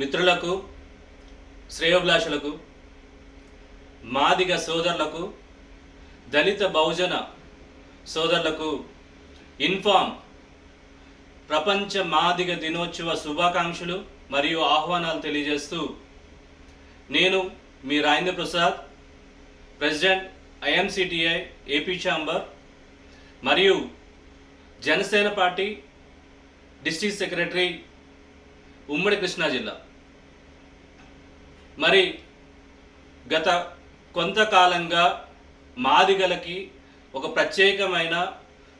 మిత్రులకు శ్రేయోభిలాషులకు మాదిగ సోదరులకు దళిత బహుజన సోదరులకు ఇన్ఫామ్ ప్రపంచ మాదిగ దినోత్సవ శుభాకాంక్షలు మరియు ఆహ్వానాలు తెలియజేస్తూ నేను మీ Rajendra Prasad president IMCTI AP chamber మరియు జనసేన పార్టీ డిస్ట్రిక్ట్ సెక్రటరీ ఉమ్మడి కృష్ణా జిల్లా. మరి గత కొంతకాలంగా మాదిగలకి ఒక ప్రత్యేకమైన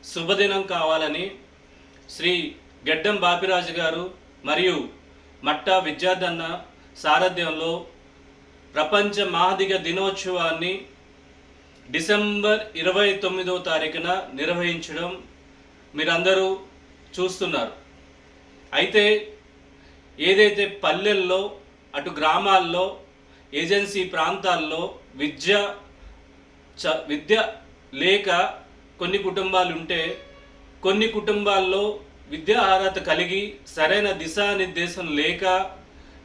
శుభదినం కావాలని శ్రీ గెడ్డం బాపిరాజు గారు మరియు మట్టా విద్యార్థన్న సారథ్యంలో ప్రపంచ మాదిగ దినోత్సవాన్ని డిసెంబర్ ఇరవై తొమ్మిదో తారీఖున నిర్వహించడం మీరందరూ చూస్తున్నారు. అయితే ఏదైతే పల్లెల్లో అటు గ్రామాల్లో ఏజెన్సీ ప్రాంతాల్లో విద్య చ విద్య లేక కొన్ని కుటుంబాలు ఉంటే కొన్ని కుటుంబాల్లో విద్యా అర్హత కలిగి సరైన దిశానిర్దేశం లేక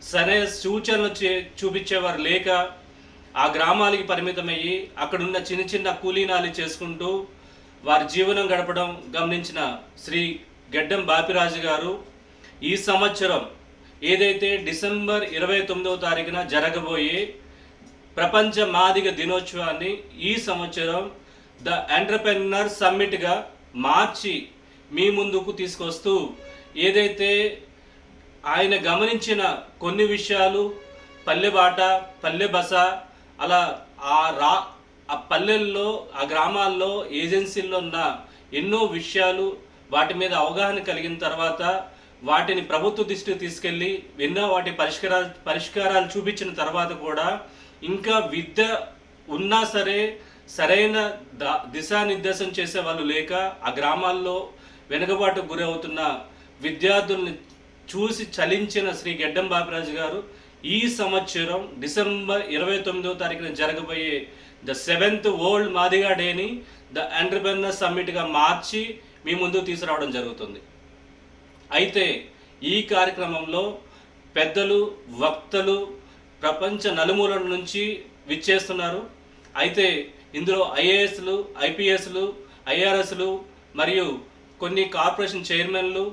సరైన సూచనలు చే చూపించేవారు లేక ఆ గ్రామాలకి పరిమితమయ్యి అక్కడున్న చిన్న చిన్న కూలీనాలు చేసుకుంటూ వారి జీవనం గడపడం గమనించిన శ్రీ గెడ్డం బాపిరాజు గారు ఈ సంవత్సరం ఏదైతే డిసెంబర్ ఇరవై తొమ్మిదవ తారీఖున జరగబోయే ప్రపంచ మాదిగ దినోత్సవాన్ని ఈ సంవత్సరం ద ఎంటర్ప్రెన్నర్ సమ్మిట్గా మార్చి మీ ముందుకు తీసుకొస్తూ ఏదైతే ఆయన గమనించిన కొన్ని విషయాలు పల్లెబాట పల్లె బస అలా ఆ రా ఆ పల్లెల్లో ఆ గ్రామాల్లో ఏజెన్సీల్లో ఉన్న ఎన్నో విషయాలు వాటి మీద అవగాహన కలిగిన తర్వాత వాటిని ప్రభుత్వ దృష్టికి తీసుకెళ్ళి ఎన్నో వాటి పరిష్కారాలు పరిష్కారాలు చూపించిన తర్వాత కూడా ఇంకా విద్య ఉన్నా సరే సరైన ద దిశానిర్దేశం చేసే వాళ్ళు లేక ఆ గ్రామాల్లో వెనుకబాటుకు గురవుతున్న విద్యార్థుల్ని చూసి చలించిన శ్రీ గెడ్డం బాపిరాజు గారు ఈ సంవత్సరం డిసెంబర్ ఇరవై తొమ్మిదో తారీఖున జరగబోయే ద సెవెంత్ వరల్డ్ మాదిగా డేని ద ఎంటర్ప్రెనర్ సమ్మిట్గా మార్చి మీ ముందు తీసుకురావడం జరుగుతుంది. అయితే ఈ కార్యక్రమంలో పెద్దలు వక్తలు ప్రపంచ నలుమూలల నుంచి విచ్చేస్తున్నారు. అయితే ఇందులో ఐఏఎస్లు ఐపీఎస్లు ఐఆర్ఎస్లు మరియు కొన్ని కార్పొరేషన్ చైర్మన్లు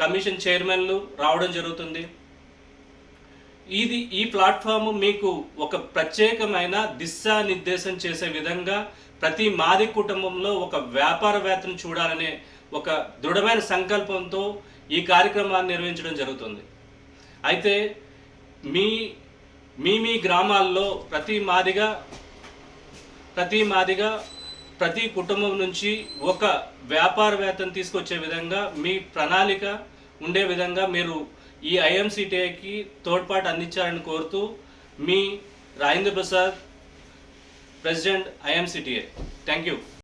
కమిషన్ చైర్మన్లు రావడం జరుగుతుంది. ఇది ఈ ప్లాట్ఫామ్ మీకు ఒక ప్రత్యేకమైన దిశానిర్దేశం చేసే విధంగా ప్రతి మాది కుటుంబంలో ఒక వ్యాపారవేత్తను చూడాలనే ఒక దృఢమైన సంకల్పంతో ఈ కార్యక్రమాన్ని నిర్వహించడం జరుగుతుంది. అయితే మీ మీ మీ గ్రామాల్లో ప్రతి మాదిగా ప్రతి మాదిగా ప్రతి కుటుంబం నుంచి ఒక వ్యాపారవేత్తను తీసుకొచ్చే విధంగా మీ ప్రణాళిక ఉండే విధంగా మీరు ఈ ఐఎంసిటీఐకి తోడ్పాటు అందించాలని కోరుతూ మీ Rajendra Prasad president IMCTI. Thank you.